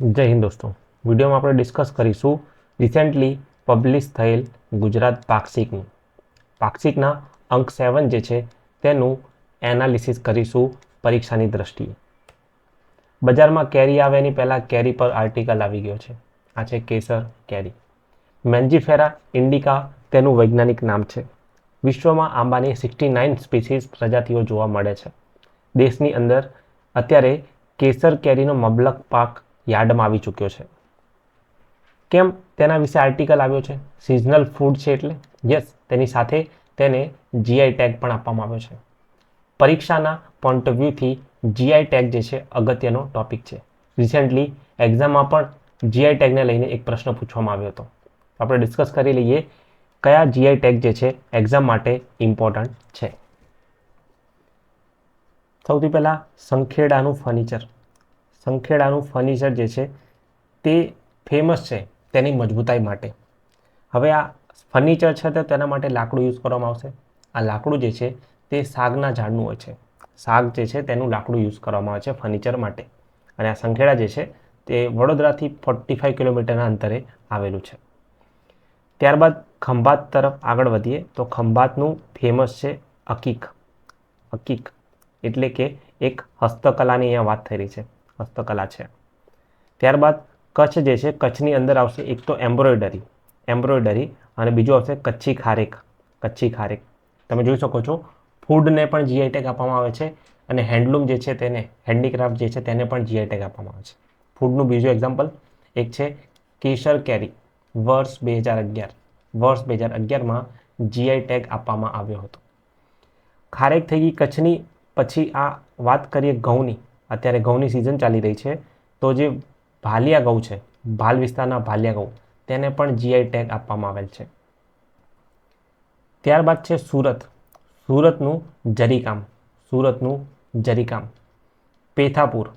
જય હિન્દ દોસ્તો. વિડીયોમાં આપણે ડિસ્કસ કરીશું રિસેન્ટલી પબ્લિશ થયેલ ગુજરાત પાક્ષિકનું. પાક્ષિકના અંક સેવન જે છે, તેનું એનાલિસિસ કરીશું પરીક્ષાની દ્રષ્ટિએ. બજારમાં કેરી આવે એની પહેલાં કેરી પર આર્ટિકલ આવી ગયો છે. આ છે કેસર કેરી. મેન્જીફેરા ઇન્ડિકા તેનું વૈજ્ઞાનિક નામ છે. વિશ્વમાં આંબાની સિક્સટી નાઇન સ્પીસીસ પ્રજાતિઓ જોવા મળે છે. દેશની અંદર અત્યારે કેસર કેરીનો મબલક પાક યાર્ડમાં આવી ચૂક્યો છે. કેમ? તેના વિશે આર્ટિકલ આવ્યો છે. સિઝનલ ફૂડ છે એટલે. યસ તેની સાથે તેને જીઆઈ ટેગ પણ આપવામાં આવ્યો છે. પરીક્ષાના પોઈન્ટ ઓફ વ્યૂથી જીઆઈ ટેગ જે છે અગત્યનો ટોપિક છે. રિસેન્ટલી એક્ઝામમાં પણ જીઆઈ ટેગને લઈને એક પ્રશ્ન પૂછવામાં આવ્યો હતો. આપણે ડિસ્કસ કરી લઈએ કયા જીઆઈ ટેગ જે છે એક્ઝામ માટે ઇમ્પોર્ટન્ટ છે. સૌથી પહેલાં સંખેડાનું ફર્નિચર સંખેડાનું ફર્નિચર જે છે, તે ફેમસ છે તેની મજબૂતાઈ માટે. હવે આ ફર્નિચર છે તો તેના માટે લાકડું યુઝ કરવામાં આવશે. આ લાકડું જે છે, તે સાગના ઝાડનું હોય છે. સાગ જે છે, તેનું લાકડું યુઝ કરવામાં આવે છે ફર્નિચર માટે. અને આ સંખેડા જે છે, તે વડોદરાથી ફોર્ટી ફાઇવ કિલોમીટરના અંતરે આવેલું છે. ત્યારબાદ ખંભાત તરફ આગળ વધીએ, તો ખંભાતનું ફેમસ છે અકીક. અકીક એટલે કે એક હસ્તકલાની અહીંયા વાત થઈ રહી છે. હસ્તકલા છે. ત્યારબાદ કચ્છ જે છે, કચ્છની અંદર આવશે એક તો એમ્બ્રોઇડરી. એમ્બ્રોઇડરી અને બીજું આવશે કચ્છી ખારેક. કચ્છી ખારેક. તમે જોઈ શકો છો, ફૂડને પણ જીઆઈ ટેગ આપવામાં આવે છે અને હેન્ડલૂમ જે છે તેને, હેન્ડીક્રાફ્ટ જે છે તેને પણ જીઆઈ ટેગ આપવામાં આવે છે. ફૂડનું બીજું એક્ઝામ્પલ એક છે, કેસર કેરી. વર્ષ બે હજાર અગિયાર. વર્ષ બે હજાર અગિયારમાં જીઆઈ ટેગ આપવામાં આવ્યો હતો. ખારેક થઈ ગઈ કચ્છની, પછી આ વાત કરીએ ઘઉંની. અત્યારે ઘઉંની સિઝન ચાલી રહી છે. તો જે ભાલિયા ઘઉં છે, ભાલ વિસ્તારના ભાલિયા ઘઉં, તેને પણ જીઆઈ ટેગ આપવામાં આવેલ છે. ત્યારબાદ છે સુરત. સુરતનું જરીકામ સુરતનું જરીકામ. પેથાપુર.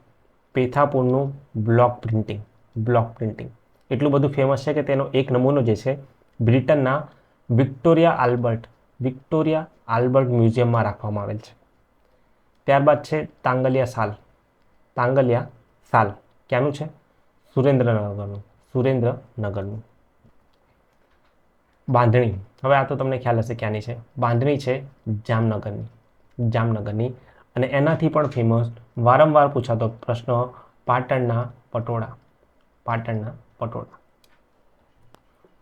પેથાપુરનું બ્લોક પ્રિન્ટિંગ બ્લોક પ્રિન્ટિંગ એટલું બધું ફેમસ છે કે તેનો એક નમૂનો જે છે, બ્રિટનના વિક્ટોરિયા આલ્બર્ટ વિક્ટોરિયા આલ્બર્ટ મ્યુઝિયમમાં રાખવામાં આવેલ છે. ત્યારબાદ છે તાંગલિયા સાલ. તાંગલિયા, સાલ. ક્યાંનું છે? સુરેન્દ્રનગરનું. સુરેન્દ્રનગરનું. બાંધણી. હવે આ તો તમને ખ્યાલ હશે ક્યાંની છે. બાંધણી છે જામનગરની. જામનગરની. અને એનાથી પણ ફેમસ વારંવાર પૂછાતો પ્રશ્ન પાટણના પટોળા. પાટણના પટોળા.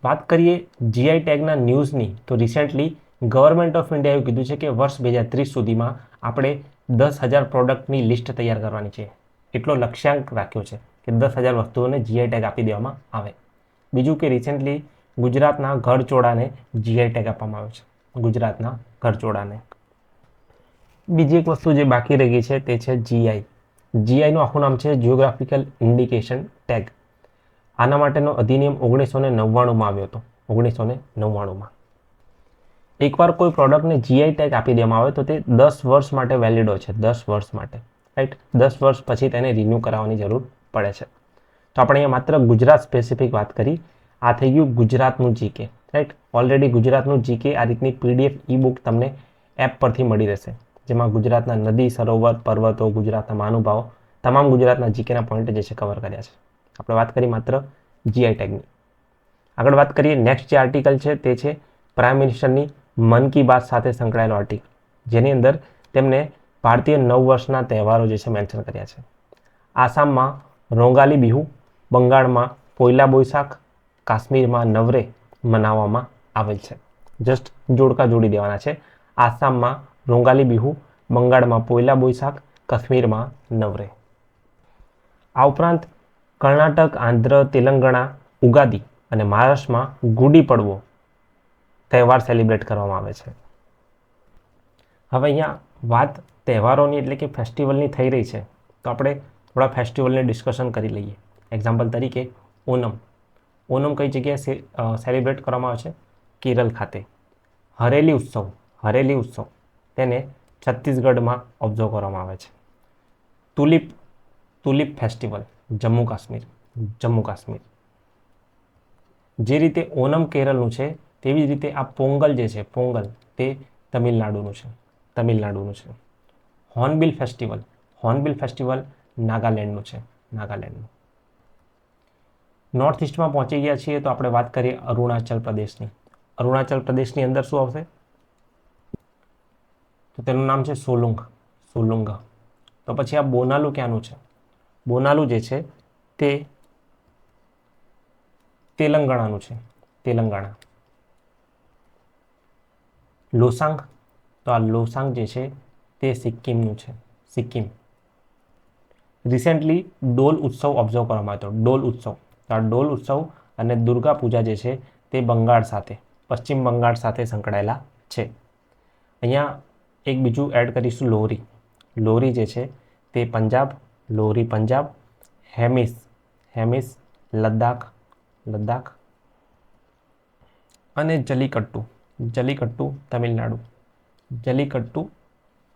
વાત કરીએ જીઆઈ ટેગના ન્યૂઝની તો રિસેન્ટલી ગવર્મેન્ટ ઓફ ઇન્ડિયાએ કીધું છે કે વર્ષ બે હજાર ત્રીસ સુધીમાં આપણે દસ હજાર પ્રોડક્ટની લિસ્ટ તૈયાર કરવાની છે. એટલો લક્ષ્યાંક રાખ્યો છે કે દસ હજાર વસ્તુઓને જીઆઈ ટેગ આપી દેવામાં આવે. બીજું કે રિસેન્ટલી ગુજરાતના ઘરચોળાને જીઆઈ ટેગ આપવામાં આવ્યો છે. ગુજરાતના ઘરચોળાને બીજી એક વસ્તુ જે બાકી રહી ગઈ છે તે છે જીઆઈ જીઆઈનું આખું નામ છે જિયોગ્રાફિકલ ઇન્ડિકેશન ટેગ આના માટેનો અધિનિયમ ઓગણીસો ને નવ્વાણુંમાં આવ્યો હતો. ઓગણીસો ને નવ્વાણુંમાં. એકવાર કોઈ પ્રોડક્ટને જીઆઈ ટેગ આપી દેવામાં આવે તો તે દસ વર્ષ માટે વેલિડ છે. દસ વર્ષ માટે. રાઈટ દસ વર્ષ પછી તેને રિન્યૂ કરાવવાની જરૂર પડે છે. તો આપણે અહીંયા માત્ર ગુજરાત સ્પેસિફિક વાત કરી. આ થઈ ગયું ગુજરાતનું જીકે રાઈટ ઓલરેડી ગુજરાતનું જીકે આ રીતની પીડીએફ ઈ બુક તમને એપ પરથી મળી રહેશે. જેમાં ગુજરાતના નદી, સરોવર, પર્વતો, ગુજરાતના મહાનુભાવો, તમામ ગુજરાતના જીકેના પોઈન્ટ જે છે કવર કર્યા છે. આપણે વાત કરી માત્ર જીઆઈ ટેગની આગળ વાત કરીએ નેક્સ્ટ જે આર્ટિકલ છે તે છે પ્રાઇમ મિનિસ્ટરની મન કી બાત સાથે સંકળાયેલો આર્ટિકલ જેની અંદર તેમને ભારતીય નવ વર્ષના તહેવારો જે છે મેન્શન કર્યા છે. આસામમાં રોંગાલી બિહુ, બંગાળમાં પોયલા બોઈશાખ કાશ્મીરમાં નવરે મનાવવામાં આવેલ છે. જસ્ટ જોડકા જોડી દેવાના છે. આસામમાં રોંગાલી બિહુ, બંગાળમાં પોયલા બોઈશાખ કાશ્મીરમાં નવરે. આ ઉપરાંત કર્ણાટક, આંધ્ર, તેલંગાણા, ઉગાદી અને મહારાષ્ટ્રમાં ગુડી પડવો તહેવાર સેલિબ્રેટ કરવામાં આવે છે. હવે અહીંયા વાત તહેવારોની એટલે કે ફેસ્ટિવલની થઈ રહી છે, તો આપણે થોડા ફેસ્ટિવલને ડિસ્કશન કરી લઈએ. એક્ઝામ્પલ તરીકે ઓનમ. ઓનમ કઈ જગ્યાએ સેલિબ્રેટ કરવામાં આવે છે? કેરળ ખાતે. હરેલી ઉત્સવ હરેલી ઉત્સવ. તેને છત્તીસગઢમાં ઓબ્ઝર્વ કરવામાં આવે છે. Tulip tulip festival Jammu Kashmir Jammu Kashmir. જે રીતે ઓનમ કેરળનું છે, તેવી જ રીતે આ પોંગલ જે છે, પોંગલ તે તમિલનાડુનું છે. તમિલનાડુનું છે. હોર્નબિલ ફેસ્ટિવલ હોર્નબિલ ફેસ્ટિવલ નાગાલેન્ડનું છે, નાગાલેન્ડનું. નોર્થ ઇસ્ટમાં પહોંચી ગયા છીએ તો આપણે વાત કરીએ અરુણાચલ પ્રદેશની. અરુણાચલ પ્રદેશની અંદર શું આવશે? તો તેનું નામ છે સોલુંગ સોલુંગ. તો પછી આ બોનાલુ ક્યાંનું છે? બોનાલુ જે છે તે તેલંગાણાનું છે, તેલંગાણા. લોસાંગ તો આ લોસાંગ જે છે તે સિક્કિમનું છે. સિક્કિમ. રિસેન્ટલી ડોલ ઉત્સવ ઓબ્ઝર્વ કરવામાં આવ્યો હતો. ડોલ ઉત્સવ. તો આ ડોલ ઉત્સવ અને દુર્ગા પૂજા જે છે તે બંગાળ સાથે, પશ્ચિમ બંગાળ સાથે સંકળાયેલા છે. અહીંયા એક બીજું એડ કરીશું લોહરી લોરી જે છે તે પંજાબ લોહરી પંજાબ, હેમિસ હેમિસ, લદ્દાખ લદ્દાખ અને જલીકટ્ટુ. જલીકટ્ટુ તમિલનાડુ. જલીકટ્ટુ,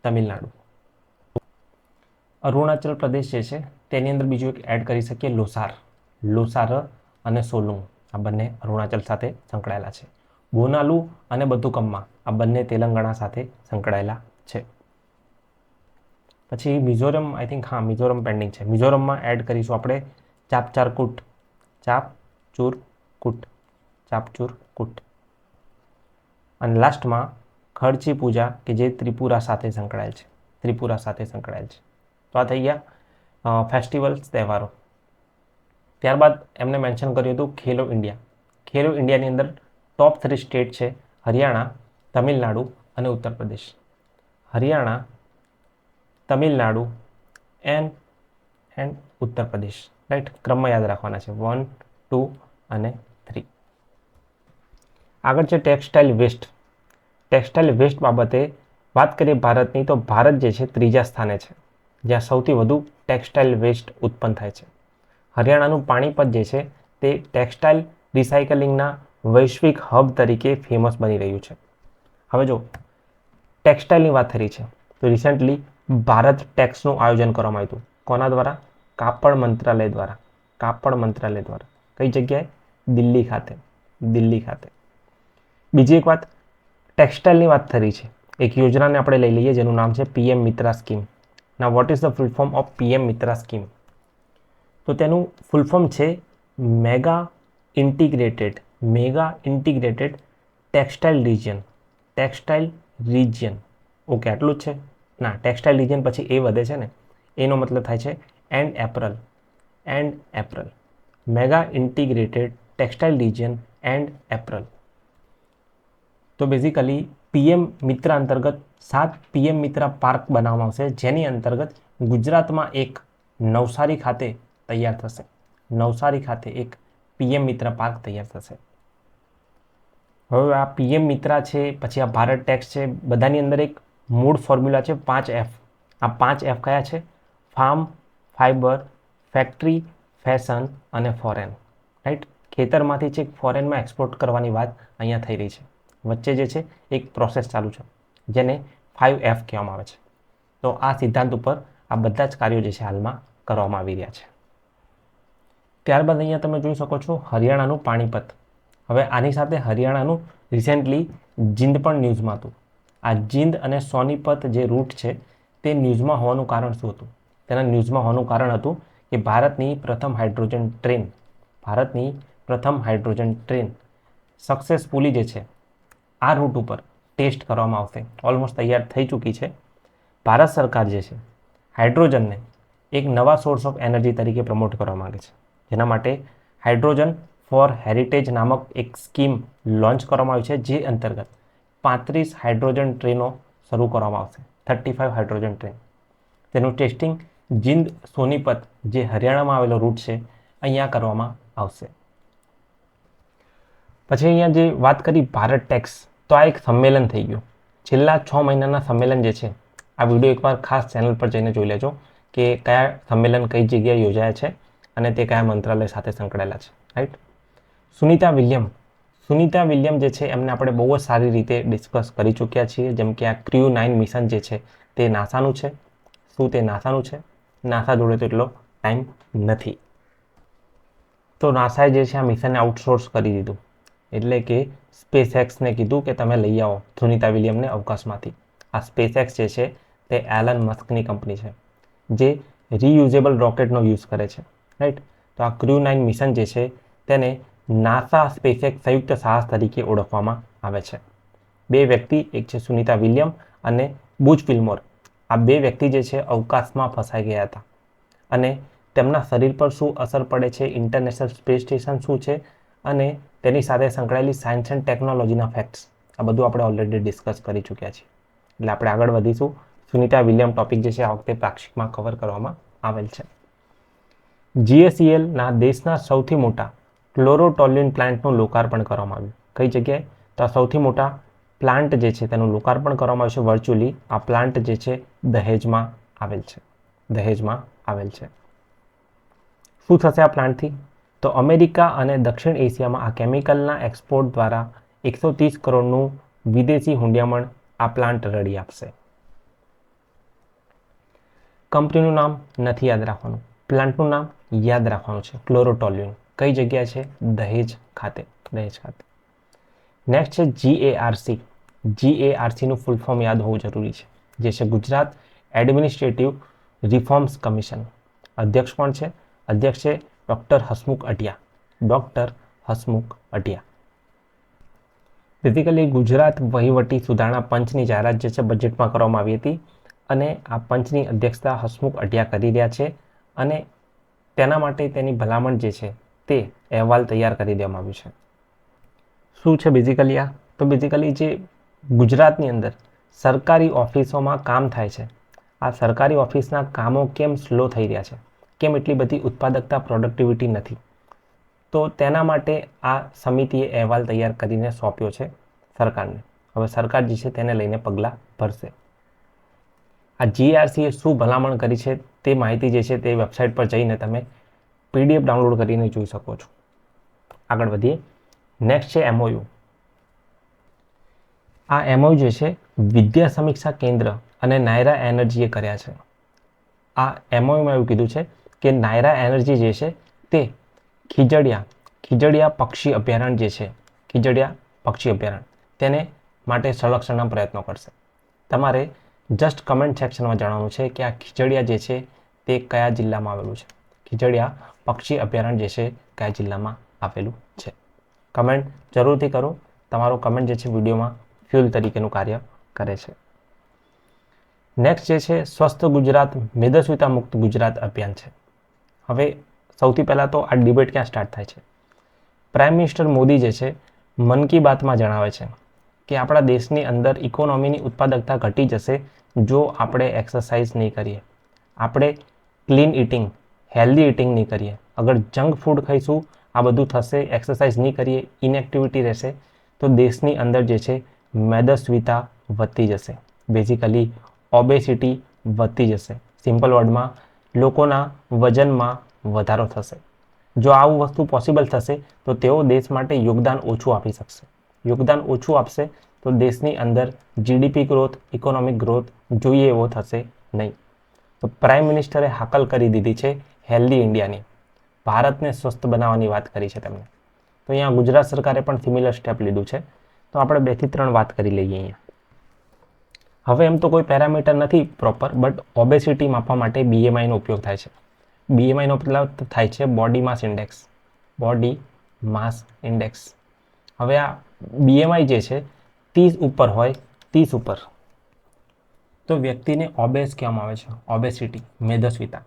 તમિલનાડુ. અરુણાચલ પ્રદેશ જે છે, તેની અંદર બીજું એક એડ કરી શકીએ, લોસાર. લોસાર અને સોલુંગ આ બંને અરુણાચલ સાથે સંકળાયેલા છે. બોનાલુ અને બધુકમ્મા આ બંને તેલંગાણા સાથે સંકળાયેલા છે. પછી મિઝોરમ આઈ થિંક હા, મિઝોરમ પેન્ડિંગ છે. મિઝોરમમાં એડ કરીશું આપણે ચાપચારકુટ ચાપ ચૂર કુટ ચાપચૂર કુટ અને લાસ્ટમાં ખર્ચી પૂજા કે જે ત્રિપુરા સાથે સંકળાયેલ છે. ત્રિપુરા સાથે સંકળાયેલ છે. તો આ થઈ ગયા ફેસ્ટિવલ્સ તહેવારો. ત્યારબાદ એમને મેન્શન કર્યું હતું ખેલો ઇન્ડિયા. ખેલો ઇન્ડિયાની અંદર ટોપ થ્રી સ્ટેટ છે હરિયાણા, તમિલનાડુ અને Uttar Pradesh. Haryana, Tamil Nadu and and Uttar Pradesh. Right ક્રમમાં યાદ રાખવાના છે. વન ટુ અને થ્રી આગળ છે ટેક્સટાઇલ વેસ્ટ. ટેક્સટાઇલ વેસ્ટ બાબતે વાત કરીએ ભારતની, તો ભારત જે છે ત્રીજા સ્થાને છે, જ્યાં સૌથી વધુ ટેક્સટાઇલ વેસ્ટ ઉત્પન્ન થાય છે. હરિયાણાનું પાણીપત જે છે તે ટેક્સટાઇલ રિસાયકલિંગના વૈશ્વિક હબ તરીકે ફેમસ બની રહ્યું છે. હવે જો ટેક્સટાઇલની વાત થઈ છે, તો રિસેન્ટલી ભારત ટેક્સનું આયોજન કરવામાં આવ્યું કોના દ્વારા? કાપડ મંત્રાલય દ્વારા. કાપડ મંત્રાલય દ્વારા. કઈ જગ્યાએ? દિલ્હી ખાતે. દિલ્હી ખાતે. બીજી એક વાત ટેક્સટાઇલની વાત થઈ છે. એક યોજનાને આપણે લઈ લઈએ જેનું નામ છે પીએમ મિત્રા સ્કીમ. ના what is the full form of PM Mitra scheme? તો તેનું ફૂલ ફોર્મ છે mega integrated mega integrated textile region. Textile region. Okay, આટલું જ છે? ના, ટેક્સટાઇલ રિજિયન પછી એ વધે છે ને? એનો મતલબ થાય છે and apparel. And apparel. Mega integrated textile region and apparel. તો બેઝિકલી પીએમ મિત્ર અંતર્ગત સાત પીએમ મિત્ર પાર્ક બનાવવામાં આવશે. જેની અંતર્ગત ગુજરાતમાં એક નવસારી ખાતે તૈયાર થશે. નવસારી ખાતે એક પીએમ મિત્ર પાર્ક તૈયાર થશે. હવે આ પીએમ મિત્રા છે, પછી આ ભારત ટેક્સ છે, બધાની અંદર એક મૂળ ફોર્મ્યુલા છે પાંચ એફ આ પાંચ એફ કયા છે? ફાર્મ ફાઇબર ફેક્ટરી ફેશન અને ફોરેન રાઈટ ખેતરમાંથી છે ફોરેનમાં એક્સપોર્ટ કરવાની વાત અહીંયા થઈ રહી છે. વચ્ચે જે છે, એક પ્રોસેસ ચાલુ છે, જેને ફાઇવ એફ કહેવામાં આવે છે. તો આ સિદ્ધાંત ઉપર આ બધા જ કાર્યો જે છે, હાલમાં કરવામાં આવી રહ્યા છે. ત્યારબાદ અહીંયા તમે જોઈ શકો છો હરિયાણાનું પાણીપત. હવે આની સાથે હરિયાણાનું રિસેન્ટલી જિંદ પણ ન્યૂઝમાં હતું. આ જિંદ અને સોનીપત જે રૂટ છે, તે ન્યૂઝમાં હોવાનું કારણ શું હતું? તેના ન્યૂઝમાં હોવાનું કારણ હતું કે ભારતની પ્રથમ હાઇડ્રોજન ટ્રેન ભારતની પ્રથમ હાઇડ્રોજન ટ્રેન સક્સેસફુલી જે છે આ રૂટ ઉપર ટેસ્ટ કરવામાં આવશે. ઓલમોસ્ટ તૈયાર થઈ ચૂકી છે. ભારત સરકાર જે છે હાઇડ્રોજનને એક નવા સોર્સ ઓફ એનર્જી તરીકે પ્રમોટ કરવા માગે છે. જેના માટે હાઇડ્રોજન ફોર હેરિટેજ નામક એક સ્કીમ લોન્ચ કરવામાં આવી છે, જે અંતર્ગત પાંત્રીસ હાઇડ્રોજન ટ્રેનો શરૂ કરવામાં આવશે. થર્ટી ફાઇવ હાઇડ્રોજન ટ્રેન તેનું ટેસ્ટિંગ જિંદ સોનીપત, જે હરિયાણામાં આવેલો રૂટ છે, અહીંયા કરવામાં આવશે. પછી અહીંયા જે વાત કરી ભારત ટેક્સ તો આ એક સંમેલન થઈ ગયું. છેલ્લા છ મહિનાના સંમેલન જે છે, આ વીડિયો એકવાર ખાસ ચેનલ પર જઈને જોઈ લેજો કે કયા સંમેલન કઈ જગ્યાએ યોજાયા છે અને તે કયા મંત્રાલય સાથે સંકળાયેલા છે. Right Sunita William. Sunita William જે છે, એમને આપણે બહુ જ સારી રીતે ડિસ્કસ કરી ચૂક્યા છીએ, જેમ કે આ ક્રિયુ નાઇન મિશન જે છે, તે નાસાનું છે. શું તે નાસાનું છે? નાસા જોડે તો એટલો ટાઈમ નથી. તો નાસાએ જે છે, આ મિશનને આઉટસોર્સ કરી દીધું. એટલે કે સ્પેસ એક્સને કીધું કે તમે લઈ આવો સુનિતા વિલિયમને અવકાશમાંથી. આ સ્પેસ એક્સ જે છે, તે એલન મસ્કની કંપની છે, જે રીયુઝેબલ રોકેટનો યુઝ કરે છે, રાઈટ? તો આ ક્રૂ નાઇન મિશન જે છે, તેને નાસા સ્પેસએક્સ સંયુક્ત સાહસ તરીકે ઓળખવામાં આવે છે. બે વ્યક્તિ, એક છે સુનિતા વિલિયમ અને બુજ ફિલ્મોર. આ બે વ્યક્તિ જે છે, અવકાશમાં ફસાઈ ગયા હતા. અને તેમના શરીર પર શું અસર પડે છે, ઇન્ટરનેશનલ સ્પેસ સ્ટેશન શું છે અને તેની સાથે સંકળાયેલી સાયન્સ એન્ડ ટેકનોલોજીના ફેક્ટ્સ આ બધું આપણે ઓલરેડી ડિસ્કસ કરી ચૂક્યા છીએ. એટલે આપણે આગળ વધીશું. સુનિતા વિલિયમ ટોપિક જે છે, આ વખતે પાક્ષિકમાં કવર કરવામાં આવેલ છે. જીએસીએલના દેશના સૌથી મોટા ક્લોરોટોલિન પ્લાન્ટનું લોકાર્પણ કરવામાં આવ્યું. કઈ જગ્યાએ? તો સૌથી મોટા પ્લાન્ટ જે છે, તેનું લોકાર્પણ કરવામાં આવ્યું છે વર્ચ્યુઅલી આ પ્લાન્ટ જે છે, દહેજમાં આવેલ છે. દહેજમાં આવેલ છે. શું થશે આ પ્લાન્ટથી તો અમેરિકા અને દક્ષિણ એશિયામાં આ કેમિકલના એક્સપોર્ટ દ્વારા એકસો ત્રીસ કરોડનું વિદેશી હુંડિયામણ આ પ્લાન્ટ રડી આપશે. કંપનીનું નામ નથી યાદ રાખવાનું. પ્લાન્ટનું નામ યાદ રાખવાનું છે. ક્લોરોટોલ્યુન. કઈ જગ્યા છે? દહેજ ખાતે. દહેજ ખાતે. નેક્સ્ટ છે જીએઆરસી જીએઆરસીનું ફૂલ ફોર્મ યાદ હોવું જરૂરી છે. જે છે ગુજરાત એડમિનિસ્ટ્રેટિવ રિફોર્મ્સ કમિશન અધ્યક્ષ કોણ છે? અધ્યક્ષ છે doctor Hasmukh Adhia doctor Hasmukh Adhia basically Gujarat વહીવટી સુધારણા પંચની જાહેરાત જે છે બજેટમાં કરવામાં આવી હતી અને આ પંચની અધ્યક્ષતા હસમુખ અઢિયા કરી રહ્યા છે અને તેના માટે તેની ભલામણ જે છે તે અહેવાલ તૈયાર કરી દેવામાં આવ્યું છે. શું છે બેઝિકલી આ? તો બેઝિકલી જે ગુજરાતની અંદર સરકારી ઓફિસોમાં કામ થાય છે. આ સરકારી ઓફિસના કામો કેમ સ્લો થઈ રહ્યા છે? કેમ એટલી બધી ઉત્પાદકતા પ્રોડક્ટિવિટી નથી? તો તેના માટે આ સમિતિએ અહેવાલ તૈયાર કરીને સોંપ્યો છે સરકારને. હવે સરકાર જે છે તેને લઈને પગલાં ભરશે. આ જીઆરસીએ શું ભલામણ કરી છે તે માહિતી જે છે તે વેબસાઇટ પર જઈને તમે પીડીએફ ડાઉનલોડ કરીને જોઈ શકો છો. આગળ વધીએ. નેક્સ્ટ છે એમઓયુ આ એમઓયુ જે છે વિદ્યા સમીક્ષા કેન્દ્ર અને નાયરા એનર્જીએ કર્યા છે. આ એમઓયુમાં એવું કીધું છે કે નાયરા એનર્જી જે છે તે ખીજડિયા ખીજડિયા પક્ષી અભયારણ્ય જે છે, ખીજડિયા પક્ષી અભયારણ્ય, તેને માટે સંરક્ષણના પ્રયત્નો કરશે. તમારે જસ્ટ કમેન્ટ સેક્શનમાં જણાવવાનું છે કે આ ખીજડિયા જે છે તે કયા જિલ્લામાં આવેલું છે. ખીજડિયા પક્ષી અભયારણ્ય જે છે કયા જિલ્લામાં આવેલું છે. કમેન્ટ જરૂરથી કરો. તમારો કમેન્ટ જે છે વિડીયોમાં ફ્યુલ તરીકેનું કાર્ય કરે છે. નેક્સ્ટ જે છે સ્વસ્થ ગુજરાત, મેદસ્વીતા મુક્ત ગુજરાત અભિયાન છે. હવે સૌથી પહેલાં તો આ ડિબેટ ક્યાં સ્ટાર્ટ થાય છે? પ્રાઇમ મિનિસ્ટર મોદી જે છે, મન કી બાતમાં જણાવે છે કે આપણા દેશની અંદર ઇકોનોમીની ઉત્પાદકતા ઘટી જશે જો આપણે એક્સરસાઇઝ નહીં કરીએ. આપણે ક્લીન ઇટિંગ હેલ્ધી ઇટિંગ નહીં કરીએ. અગર જંક ફૂડ ખાઈશું, આ બધું થશે એક્સરસાઇઝ નહીં કરીએ ઇનએક્ટિવિટી રહેશે, તો દેશની અંદર જે છે, મેદસ્વીતા વધતી જશે. બેઝિકલી ઓબેસિટી વધતી જશે. સિમ્પલ વર્ડમાં લોકોના વજનમાં વધારો થશે. જો આવું વસ્તુ પોસિબલ થશે, તો તેઓ દેશ માટે યોગદાન ઓછું આપી શકશે. યોગદાન ઓછું આપશે તો દેશની અંદર જીડીપી ગ્રોથ ઇકોનોમિક ગ્રોથ જોઈએ એવો થશે નહીં. તો પ્રાઇમ મિનિસ્ટરે હાકલ કરી દીધી છે હેલ્ધી ઇન્ડિયાની ભારતને સ્વસ્થ બનાવવાની વાત કરી છે તેમણે. તો અહીંયા ગુજરાત સરકારે પણ સિમિલર સ્ટેપ લીધું છે. તો આપણે બેથી ત્રણ વાત કરી લઈએ અહીંયા. હવે એમ તો કોઈ પેરામીટર નથી પ્રોપર બટ ઓબેસિટી માપવા માટે બીએમઆઈનો ઉપયોગ થાય છે. બીએમઆઈનો મતલબ થાય છે body mass index body mass index હવે આ બીએમઆઈ જે છે, ત્રીસ ઉપર હોય, ત્રીસ ઉપર. તો વ્યક્તિને ઓબેસ કહેવામાં આવે છે ઓબેસિટી મેદસ્વીતા.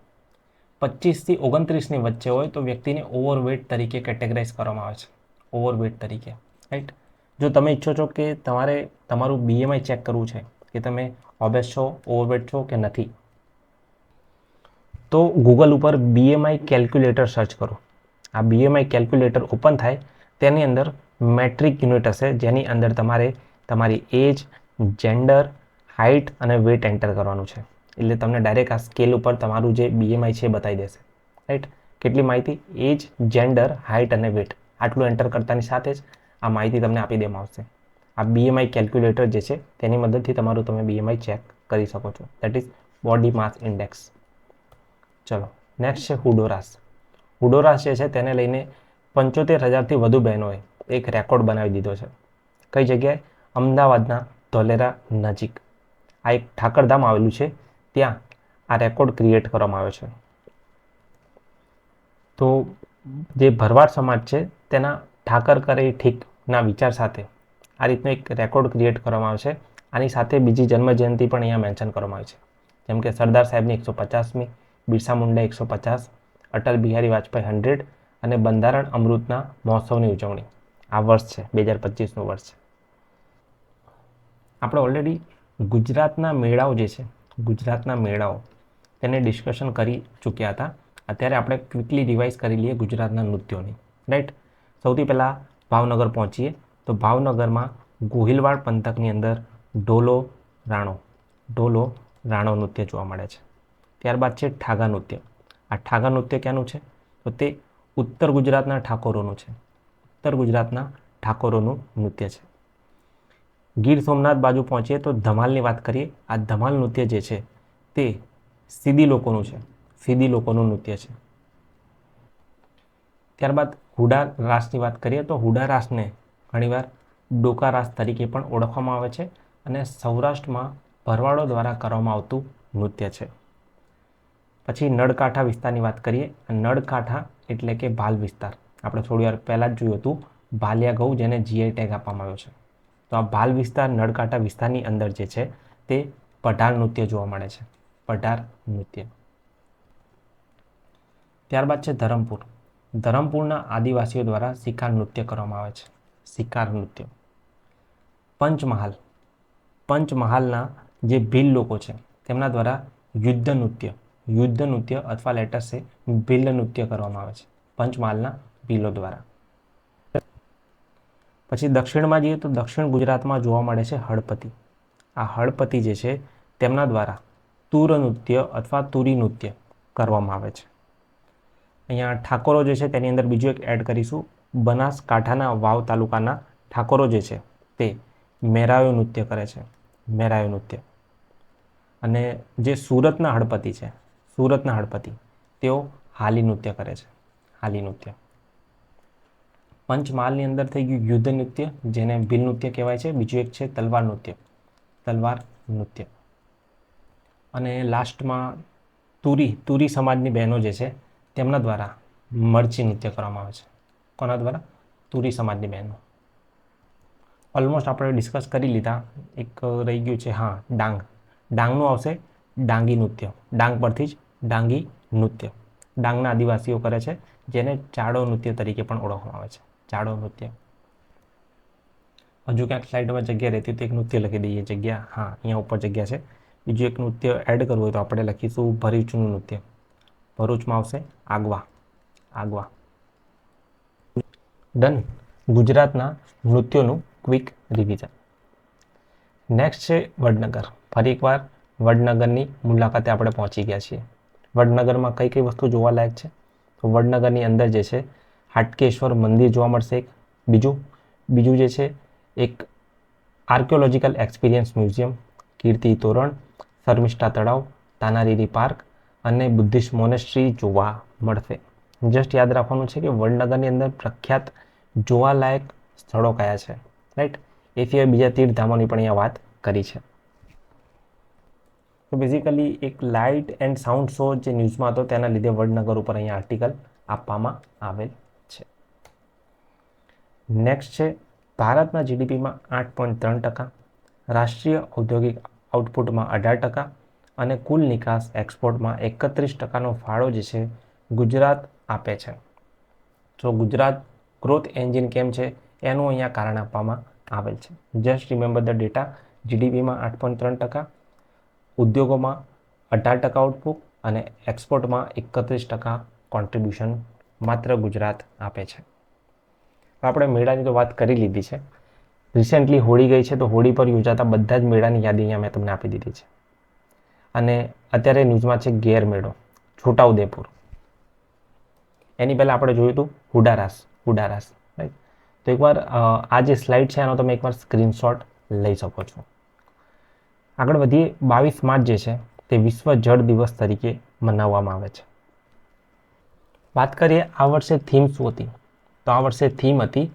પચીસથી ઓગણત્રીસની વચ્ચે હોય તો વ્યક્તિને ઓવરવેટ તરીકે કેટેગરાઇઝ કરવામાં આવે છે. ઓવરવેટ તરીકે રાઈટ જો તમે ઈચ્છો છો કે તમારે તમારું બીએમઆઈ ચેક કરવું છે કે તમે ઓબેસ છો ઓવરવેટ છો કે નથી? તો ગૂગલ ઉપર બીએમઆઈ કેલ્ક્યુલેટર સર્ચ કરો. આ બીએમઆઈ કેલ્ક્યુલેટર ઓપન થાય, તેની અંદર મેટ્રિક યુનિટ હશે, જેની અંદર તમારે તમારી એજ જેન્ડર હાઇટ અને વેટ એન્ટર કરવાનું છે. એટલે તમને ડાયરેક્ટ આ સ્કેલ ઉપર તમારું જે બીએમઆઈ છે બતાવી દેશે. રાઈટ કેટલી માહિતી? એજ જેન્ડર હાઇટ અને વેટ આટલું એન્ટર કરતાની સાથે જ આ માહિતી તમને આપી દેવામાં આવશે. આ બીએમઆઈ કેલ્ક્યુલેટર જે છે, તેની મદદથી તમારું તમે બીએમઆઈ ચેક કરી શકો છો. That is body mass index ચલો નેક્સ્ટ છે હુડોરાસ હુડોરાસ જે છે, તેને લઈને પંચોતેર હજારથી વધુ બહેનોએ એક રેકોર્ડ બનાવી દીધો છે. કઈ જગ્યાએ? અમદાવાદના ધોલેરા નજીક. આ એક ઠાકરધામ આવેલું છે. ત્યાં આ રેકોર્ડ ક્રિએટ કરવામાં આવ્યો છે. તો જે ભરવાડ સમાજ છે, તેના ઠાકર કરે ઠીકના વિચાર સાથે આ રીતનો એક રેકોર્ડ ક્રિએટ કરવામાં આવે છે. આની સાથે બીજી જન્મજયંતિ પણ અહીંયા મેન્શન કરવામાં આવી છે. જેમ કે સરદાર સાહેબની એકસો પચાસમી, બિરસા મુંડા એકસો પચાસ, અટલ બિહારી વાજપેયી હંડ્રેડ અને બંધારણ અમૃતના મહોત્સવની ઉજવણી. આ વર્ષ છે, બે હજાર પચીસનું વર્ષ છે. આપણે ઓલરેડી ગુજરાતના મેળાઓ જે છે, ગુજરાતના મેળાઓ, તેને ડિસ્કશન કરી ચૂક્યા હતા. અત્યારે આપણે ક્વિકલી રિવાઇઝ કરી લઈએ ગુજરાતના નૃત્યોની. રાઈટ સૌથી પહેલાં ભાવનગર પહોંચીએ. તો ભાવનગરમાં ગોહિલવાડ પંથકની અંદર ઢોલો રાણો ઢોલો રાણો નૃત્ય જોવા મળે છે. ત્યારબાદ છે ઠાગા નૃત્ય. આ ઠાગા નૃત્ય ક્યાંનું છે? તો તે ઉત્તર ગુજરાતના ઠાકોરોનું છે. ઉત્તર ગુજરાતના ઠાકોરોનું નૃત્ય છે. ગીર સોમનાથ બાજુ પહોંચીએ તો ધમાલની વાત કરીએ, આ ધમાલ નૃત્ય જે છે તે સીધી લોકોનું છે. સીધી લોકોનું નૃત્ય છે. ત્યારબાદ હુડા રાસની વાત કરીએ તો હુડા રાસને ઘણીવાર ડોકા રાસ તરીકે પણ ઓળખવામાં આવે છે અને સૌરાષ્ટ્રમાં ભરવાડો દ્વારા કરવામાં આવતું નૃત્ય છે. પછી નળકાંઠા વિસ્તારની વાત કરીએ, નળકાંઠા એટલે કે ભાલ વિસ્તાર. આપણે થોડી વાર પહેલાં જ જોયું હતું, ભાલિયા ઘઉં જેને જીઆઈ ટેગ આપવામાં આવ્યો છે. તો આ ભાલ વિસ્તાર નળકાંઠા વિસ્તારની અંદર જે છે, તે પઢાર નૃત્ય જોવા મળે છે. પઢાર નૃત્ય. ત્યારબાદ છે ધરમપુર. ધરમપુરના આદિવાસીઓ દ્વારા શિકાર નૃત્ય કરવામાં આવે છે. શિકાર નૃત્ય. પંચમહાલ. પંચમહાલના જે ભીલ લોકો છે, તેમના દ્વારા યુદ્ધ નૃત્ય યુદ્ધ નૃત્ય અથવા લેટર છે ભીલ નૃત્ય કરવામાં આવે છે, પંચમહાલના ભીલો દ્વારા. પછી દક્ષિણમાં જઈએ તો દક્ષિણ ગુજરાતમાં જોવા મળે છે હળપતિ. આ હળપતિ જે છે, તેમના દ્વારા તુર નૃત્ય અથવા તુરી નૃત્ય કરવામાં આવે છે. અહીંયા ઠાકોરો જે છે, તેની અંદર બીજું એક એડ કરીશું. બનાસકાંઠાના વાવ તાલુકાના ઠાકોરો જે છે તે મેરાયો નૃત્ય કરે છે. મેરાયો નૃત્ય. અને જે સુરતના હળપતિ છે, સુરતના હળપતિ, તેઓ હાલી નૃત્ય કરે છે. હાલી નૃત્ય. પંચમહાલની અંદર થઈ ગયું યુદ્ધ નૃત્ય, જેને ભીલ નૃત્ય કહેવાય છે. બીજું એક છે તલવાર નૃત્ય. તલવાર નૃત્ય. અને લાસ્ટમાં તુરી તુરી સમાજની બહેનો જે છે, તેમના દ્વારા મરચી નૃત્ય કરવામાં આવે છે. કોના દ્વારા તુરી સમાજની બહેનો. ઓલમોસ્ટ આપણે ડિસ્કસ કરી લીધા. એક રહી ગયું છે, હા, ડાંગ. ડાંગનું આવશે ડાંગી નૃત્ય. ડાંગ પરથી જ ડાંગી નૃત્ય. ડાંગના આદિવાસીઓ કરે છે, જેને ચાડો નૃત્ય તરીકે પણ ઓળખવામાં આવે છે. ચાડો નૃત્ય. હજુ ક્યાંક સ્લાઇડમાં જગ્યા રહેતી તો એક નૃત્ય લખી દઈએ. જગ્યા, હા, અહીંયા ઉપર જગ્યા છે. બીજું એક નૃત્ય એડ કરવું હોય તો આપણે લખીશું ભરૂચનું નૃત્ય. ભરૂચમાં આવશે આગવા. આગવા. ડન ગુજરાતના નૃત્યોનું ક્વિક રિવિઝન નેક્સ્ટ છે વડનગર. ફરી એકવાર વડનગરની મુલાકાતે આપણે પહોંચી ગયા છીએ. વડનગરમાં કઈ કઈ વસ્તુ જોવાલાયક છે? તો વડનગરની અંદર જે છે, હાટકેશ્વર મંદિર જોવા મળશે એક. બીજું બીજું જે છે, એક આર્કિયોલોજિકલ એક્સપિરિયન્સ મ્યુઝિયમ કીર્તિ તોરણ, શર્મિષ્ઠા તળાવ, તાનારીરી પાર્ક અને બુદ્ધિસ્ટ મોનેસ્ટ્રી જોવા મળશે. જસ્ટ યાદ રાખવાનું છે કે વડનગરની અંદર પ્રખ્યાત જોવાલાયક સ્થળો કયા છે? રાઈટ એ સિવાય બીજા તીર્થધામોની પણ અહીંયા વાત કરી છે. તો બેઝિકલી એક લાઇટ એન્ડ સાઉન્ડ શો જે ન્યૂઝમાં હતો, તેના લીધે વડનગર ઉપર અહીંયા આર્ટિકલ આપવામાં આવેલ છે. નેક્સ્ટ છે, ભારતના જીડીપીમાં આઠ પોઈન્ટ ત્રણ ટકા, રાષ્ટ્રીય ઔદ્યોગિક આઉટપુટમાં અઢાર ટકા અને કુલ નિકાસ એક્સપોર્ટમાં એકત્રીસ ટકાનો ફાળો જે છે, ગુજરાત આપે છે. તો ગુજરાત ગ્રોથ એન્જિન કેમ છે? એનું અહીંયા કારણ આપવામાં આવેલ છે. જસ્ટ રિમેમ્બર ધ ડેટા જીડીપીમાં આઠ પોઈન્ટ ત્રણ ટકા, ઉદ્યોગોમાં અઢાર ટકા આઉટપુટ અને એક્સપોર્ટમાં એકત્રીસ ટકા કોન્ટ્રીબ્યુશન માત્ર ગુજરાત આપે છે. આપણે મેળાની તો વાત કરી લીધી છે. રિસેન્ટલી હોળી ગઈ છે તો હોળી પર યોજાતા બધા જ મેળાની યાદી અહીંયા મેં તમને આપી દીધી છે. અને અત્યારે ન્યૂઝમાં છે ગેર મેળો છોટાઉદેપુર. એની પહેલાં આપણે જોયું હતું હુડારાસ. હુડારાસ રાઈટ તો એકવાર આ જે સ્લાઇડ છે એનો તમે એકવાર સ્ક્રીનશોટ લઈ શકો છો. આગળ વધીએ, બાવીસ માર્ચ જે છે, તે વિશ્વ જળ દિવસ તરીકે મનાવવામાં આવે છે. વાત કરીએ, આ વર્ષે થીમ શું હતી? તો આ વર્ષે થીમ હતી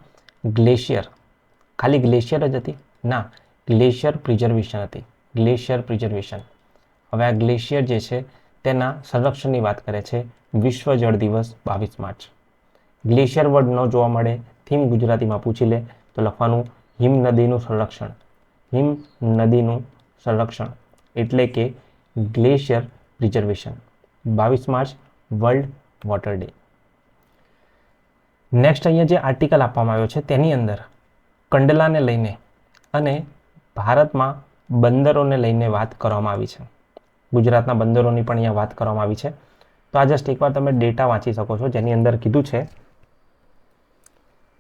ગ્લેશિયર. ખાલી ગ્લેશિયર જ હતી? ના, ગ્લેશિયર પ્રિઝર્વેશન હતી. Glacier preservation. હવે આ ગ્લેશિયર જે છે, તેના સંરક્ષણની વાત કરે છે વિશ્વ જળ દિવસ બાવીસ માર્ચ. ગ્લેશિયર વર્ડ ન જોવા મળે, થીમ ગુજરાતીમાં પૂછી લે, તો લખવાનું હિમ નદીનું સંરક્ષણ. હિમ નદીનું સંરક્ષણ એટલે કે ગ્લેશિયર રિઝર્વેશન. બાવીસ March, world water day. Next અહીંયા જે આર્ટિકલ આપવામાં આવ્યો છે, તેની અંદર કંડલાને લઈને અને ભારતમાં બંદરોને લઈને વાત કરવામાં આવી છે. ગુજરાતના બંદરોની પણ અહીંયા વાત કરવામાં આવી છે. તો આ જસ્ટ એકવાર તમે ડેટા વાંચી શકો છો, જેની અંદર કીધું છે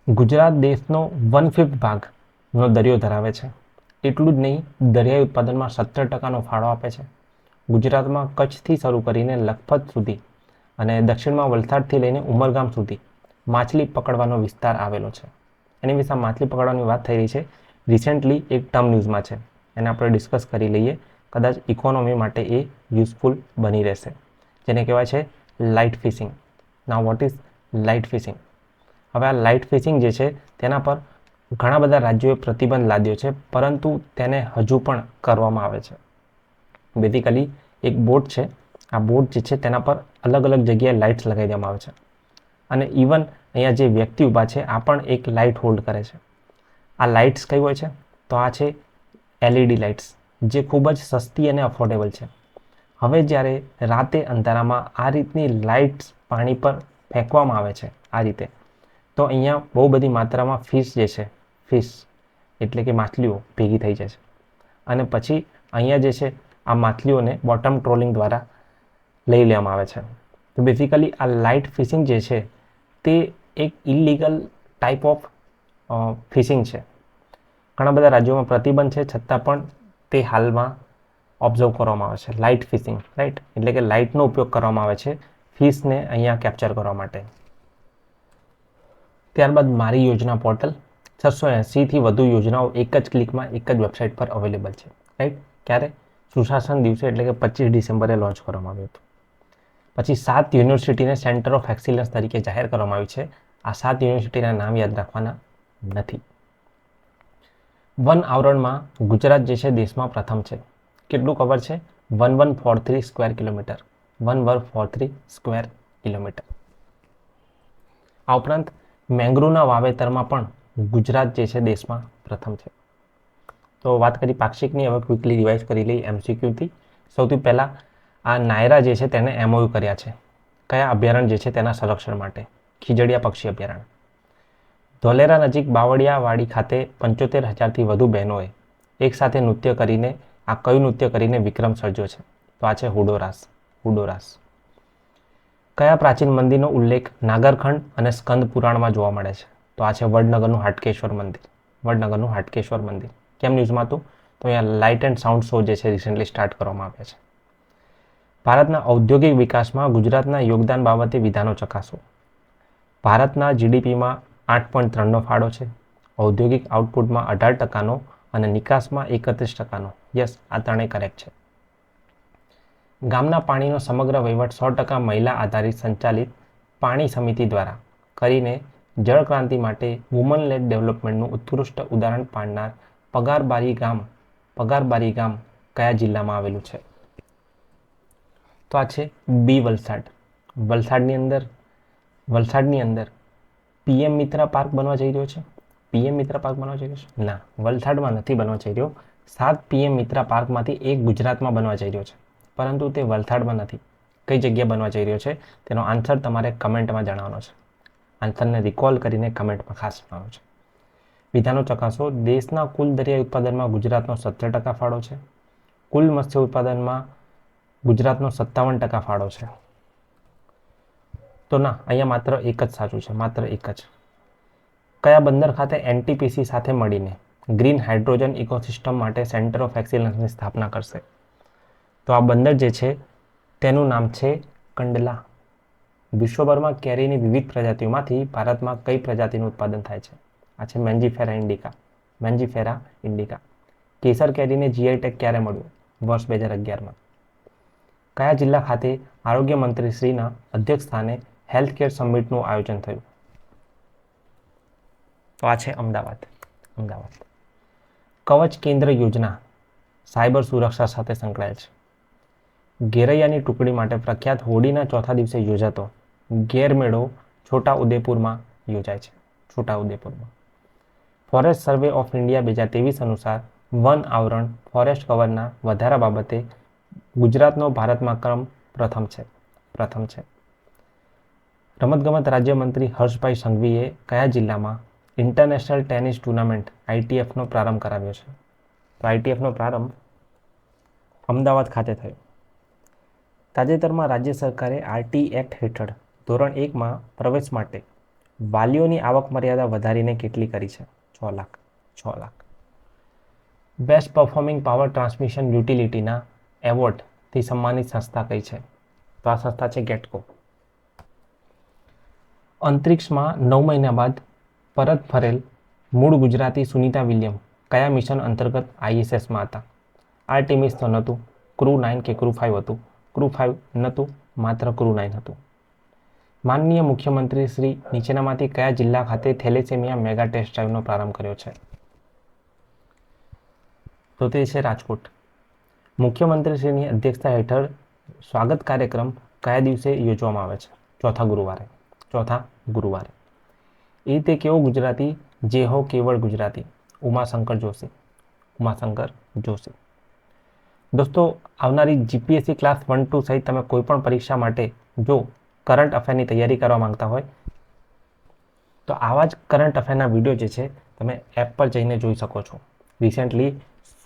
ગુજરાત દેશનો વન ફિફ્થ ભાગનો દરિયો ધરાવે છે. એટલું જ નહીં, દરિયાઈ ઉત્પાદનમાં સત્તર ટકાનો ફાળો આપે છે. ગુજરાતમાં કચ્છથી શરૂ કરીને લખપત સુધી અને દક્ષિણમાં વલસાડથી લઈને ઉમરગામ સુધી માછલી પકડવાનો વિસ્તાર આવેલો છે. એની વિશે માછલી પકડવાની વાત થઈ રહી છે. રિસેન્ટલી એક ટર્મ ન્યૂઝમાં છે. એને આપણે ડિસ્કસ કરી લઈએ. કદાચ ઇકોનોમી માટે એ યુઝફુલ બની રહેશે. જેને કહેવાય છે લાઇટ ફિશિંગ ના વોટ ઇઝ લાઇટ ફિશિંગ હવે આ લાઇટ ફિશિંગ જે છે, તેના પર ઘણા બધા રાજ્યોએ પ્રતિબંધ લાદ્યો છે, પરંતુ તેને હજુ પણ કરવામાં આવે છે. બેઝિકલી એક બોટ છે, આ બોટ જે છે, તેના પર અલગ અલગ જગ્યાએ લાઇટ્સ લગાવી દેવામાં આવે છે. અને ઇવન અહીંયા જે વ્યક્તિ ઊભા છે, આ પણ એક લાઇટ હોલ્ડ કરે છે. આ લાઇટ્સ કઈ હોય છે? તો આ છે એલઈડી લાઇટ્સ જે ખૂબ જ સસ્તી અને અફોર્ડેબલ છે. હવે જ્યારે રાતે અંધારામાં આ રીતની લાઇટ્સ પાણી પર ફેંકવામાં આવે છે, આ રીતે તો અહીંયા બહુ બધી માત્રામાં ફિશ જે છે ફિશ એટલે કે માછલીઓ ભેગી થઈ છે. અને પછી અહીંયા જે છે, આ માછલીઓને બોટમ ટ્રોલિંગ દ્વારા લઈ લેવામાં આવે છે. તો બેઝિકલી આ લાઇટ ફિશિંગ જે છે, તે એક ઇલીગલ ટાઈપ ઓફ ફિશિંગ છે. ઘણા બધા રાજ્યોમાં પ્રતિબંધ છે, છતાં પણ તે હાલમાં ઓબ્ઝર્વ કરવામાં આવે છે. લાઇટ ફિશિંગ રાઈટ એટલે કે લાઇટનો ઉપયોગ કરવામાં આવે છે ફિશને અહીંયા કેપ્ચર કરવા માટે. ત્યારબાદ મારી યોજના પોર્ટલ છસો એંસીથી વધુ યોજનાઓ એક જ ક્લિકમાં એક જ વેબસાઇટ પર અવેલેબલ છે. રાઈટ? ક્યારે? સુશાસન દિવસે એટલે કે પચીસ ડિસેમ્બરે લોન્ચ કરવામાં આવ્યું હતું. પછી સાત યુનિવર્સિટીને સેન્ટર ઓફ એક્સિલન્સ તરીકે જાહેર કરવામાં આવી છે. આ સાત યુનિવર્સિટીના નામ યાદ રાખવાના નથી. વન આવરણમાં ગુજરાત જે છે દેશમાં પ્રથમ છે. કેટલું કવર છે? One one four three square kilometre. One one four three square kilometre. આ ઉપરાંત મેંગ્રુના વાવેતરમાં પણ ગુજરાત જે છે દેશમાં પ્રથમ છે. તો વાત કરી પાક્ષિકની, હવે ક્વિકલી રિવાઇઝ કરી લઈ એમસીક્યુથી સૌથી પહેલાં આ નાયરા જે છે તેને એમઓયુ કર્યા છે. કયા અભયારણ્ય જે છે તેના સંરક્ષણ માટે? ખીજડીયા પક્ષી અભયારણ્ય. ધોલેરા નજીક બાવળિયાવાડી ખાતે પંચોતેર હજારથી વધુ બહેનોએ એકસાથે નૃત્ય કરીને, આ કયું નૃત્ય કરીને વિક્રમ સર્જ્યો છે? તો આ છે હુડોરાસ હુડોરાસ. કયા પ્રાચીન મંદિરનો ઉલ્લેખ નાગરખંડ અને સ્કંદ પુરાણમાં જોવા મળે છે? તો આ છે વડનગરનું હાટકેશ્વર મંદિર. વડનગરનું હાટકેશ્વર મંદિર. કેમ ન્યૂઝમાં હતું? તો અહીંયા લાઇટ એન્ડ સાઉન્ડ શો જે છે રિસેન્ટલી સ્ટાર્ટ કરવામાં આવ્યા છે. ભારતના ઔદ્યોગિક વિકાસમાં ગુજરાતના યોગદાન બાબતે વિધાનો ચકાસો. ભારતના જીડીપીમાં આઠ પોઈન્ટ ત્રણનો ફાળો છે. ઔદ્યોગિક આઉટપુટમાં અઢાર ટકાનો અને નિકાસમાં એકત્રીસ ટકાનો. યસ આ ત્રણેય કરેક્ટ છે. ગામના પાણીનો સમગ્ર વહીવટ સો ટકા મહિલા આધારિત સંચાલિત પાણી સમિતિ દ્વારા કરીને જળક્રાંતિ માટે વુમન લેડ ડેવલપમેન્ટનું ઉત્કૃષ્ટ ઉદાહરણ પાડનાર પગારબારી ગામ પગારબારી ગામ કયા જિલ્લામાં આવેલું છે? તો આ છે બી વલસાડ. વલસાડની અંદર વલસાડની અંદર પીએમ મિત્રા પાર્ક બનવા જઈ રહ્યો છે? પીએમ મિત્રા પાર્ક બનવા જઈ રહ્યો છે? ના, વલસાડમાં નથી બનવા જઈ રહ્યો. સાત પીએમ મિત્રા પાર્કમાંથી એક ગુજરાતમાં બનવા જઈ રહ્યો છે. પરંતુ તે વલસાડમાં નથી. કઈ જગ્યા બનવા જઈ રહ્યો છે? તેનો આન્સર તમારે કમેન્ટમાં જણાવવાનો છે. આન્સરને રિકોલ કરીને કમેન્ટમાં ખાસ જણાવવાનો છે. વિધાનો ચકાસો, દેશના કુલ દરિયાઈ ઉત્પાદનમાં ગુજરાતનો સત્તર ટકા ફાળો છે. કુલ મત્સ્ય ઉત્પાદનમાં ગુજરાતનો સત્તાવન ટકા ફાળો છે. તો ના, અહીંયા માત્ર એક જ સાચું છે, માત્ર એક જ. કયા બંદર ખાતે એનટીપીસી સાથે મળીને ગ્રીન હાઇડ્રોજન ઇકોસિસ્ટમ માટે સેન્ટર ઓફ એક્સિલન્સની સ્થાપના કરશે? તો આ બંદર જે છે, તેનું નામ છે કંડલા. વિશ્વભરમાં કેરીની વિવિધ પ્રજાતિઓમાંથી ભારતમાં કઈ પ્રજાતિનું ઉત્પાદન થાય છે? આ છે mangifera indica. Mangifera indica. Kesar કેરીને GI tag ક્યારે મળ્યું? વર્ષ બે હજાર અગિયારમાં. કયા જિલ્લા ખાતે આરોગ્ય મંત્રી શ્રીના અધ્યક્ષ સ્થાને હેલ્થ કેર સમિટનું આયોજન થયું? તો આ છે અમદાવાદ. અમદાવાદ. કવચ કેન્દ્ર યોજના સાયબર સુરક્ષા સાથે સંકળાયેલ છે. ગેરૈયાની ટુકડી માટે પ્રખ્યાત હોળીના ચોથા દિવસે યોજાતો ગેરમેળો છોટા ઉદેપુરમાં યોજાય છે. છોટા ઉદેપુરમાં ફોરેસ્ટ સર્વે ઓફ ઇન્ડિયા બે હજાર ત્રેવીસ અનુસાર વન આવરણ ફોરેસ્ટ કવરના વધારા બાબતે ગુજરાતનો ભારતમાં ક્રમ પ્રથમ છે. પ્રથમ છે. રમતગમત રાજ્યમંત્રી હર્ષભાઈ સંઘવીએ કયા જિલ્લામાં ઇન્ટરનેશનલ ટેનિસ ટુર્નામેન્ટ આઈટીએફનો પ્રારંભ કરાવ્યો છે? તો આઈટીએફનો પ્રારંભ અમદાવાદ ખાતે થયો. તાજેતરમાં રાજ્ય સરકારે આરટી એક્ટ હેઠળ ધોરણ એકમાં પ્રવેશ માટે વાલીઓની આવક મર્યાદા વધારીને કેટલી કરી છે? છ લાખ છ lakh. Best performing power transmission યુટિલિટીના એવોર્ડથી સન્માનિત સંસ્થા કઈ છે? તો આ સંસ્થા છે ગેટકો. અંતરિક્ષમાં નવ મહિના બાદ પરત ફરેલ મૂળ ગુજરાતી સુનીતા વિલિયમ કયા મિશન અંતર્ગત આઈએસએસમાં હતા? આર્ટિમિસ તો નહોતું. ક્રૂ નાઇન કે ક્રૂ ફાઇવ હતું? ક્રૂ ફાઇવ નહોતું, માત્ર ક્રૂ નાઇન હતું. માનનીય મુખ્યમંત્રી શ્રી નીચેનામાંથી કયા જિલ્લા ખાતે થેલેસેમિયા મેગા ટેસ્ટ ડ્રાઈવનો પ્રારંભ કર્યો છે? તો તે છે રાજકોટ. મુખ્યમંત્રીશ્રીની અધ્યક્ષતા હેઠળ સ્વાગત કાર્યક્રમ કયા દિવસે યોજવામાં આવે છે? ચોથા ગુરુવારે. ચોથા ગુરુવારે. એ તે કેવો ગુજરાતી? જે હો કેવળ ગુજરાતી. ઉમાશંકર જોશી. ઉમાશંકર જોશી. દોસ્તો, આવનારી જીપીએસસી ક્લાસ વન ટુ સહિત તમે કોઈ પણ પરીક્ષા માટે જો કરંટ અફેરની તૈયારી કરવા માંગતા હોય, તો આવા જ કરંટ અફેરના વીડિયો જે છે, તમે એપ પર જઈને જોઈ શકો છો. રિસેન્ટલી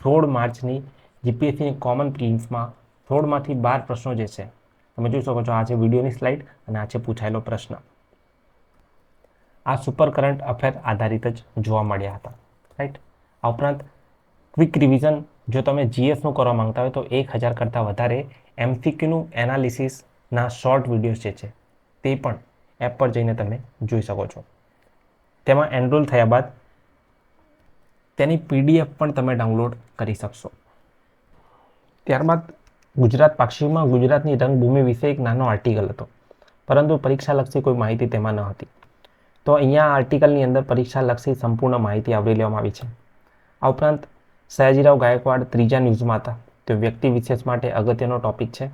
સોળ માર્ચની જીપીએસસીની કોમન પ્રિલિમ્સમાં સોળમાંથી બાર પ્રશ્નો જે છે, તમે જોઈ શકો છો આ છે વિડીયોની સ્લાઇડ અને આ છે પૂછાયેલો પ્રશ્ન. આ સુપર કરંટ અફેર આધારિત જ જોવા મળ્યા હતા. રાઈટ આ ઉપરાંત ક્વિક રિવિઝન જો તમે જીએસનું કરવા માંગતા હોય તો એક હજાર કરતાં વધારે એમસીક્યુનું એનાલિસિસના શોર્ટ વિડીયોઝ જે છે, તે પણ એપ પર જઈને તમે જોઈ શકો છો. તેમાં એનરોલ થયા બાદ તેની પીડીએફ પણ તમે ડાઉનલોડ કરી શકશો. ત્યારબાદ ગુજરાત પાક્ષિકમાં ગુજરાતની રંગભૂમિ વિશે એક નાનો આર્ટિકલ હતો, પરંતુ પરીક્ષાલક્ષી કોઈ માહિતી તેમાં ન હતી. તો અહીંયા આર્ટિકલની અંદર પરીક્ષાલક્ષી સંપૂર્ણ માહિતી આવરી લેવામાં આવી છે. આ ઉપરાંત સયાજીરાવ ગાયકવાડ ત્રીજા ન્યૂઝમાં હતા. તે વ્યક્તિ વિશેષ માટે અગત્યનો ટોપિક છે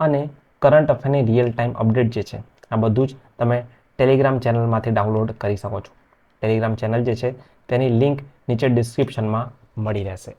અને કરંટ અફેરની રિયલ ટાઈમ અપડેટ જે છે, આ બધું જ તમે ટેલિગ્રામ ચેનલમાંથી ડાઉનલોડ કરી શકો છો. ટેલિગ્રામ ચેનલ જે છે, તેની લિંક નીચે ડિસ્ક્રિપ્શનમાં મળી રહેશે.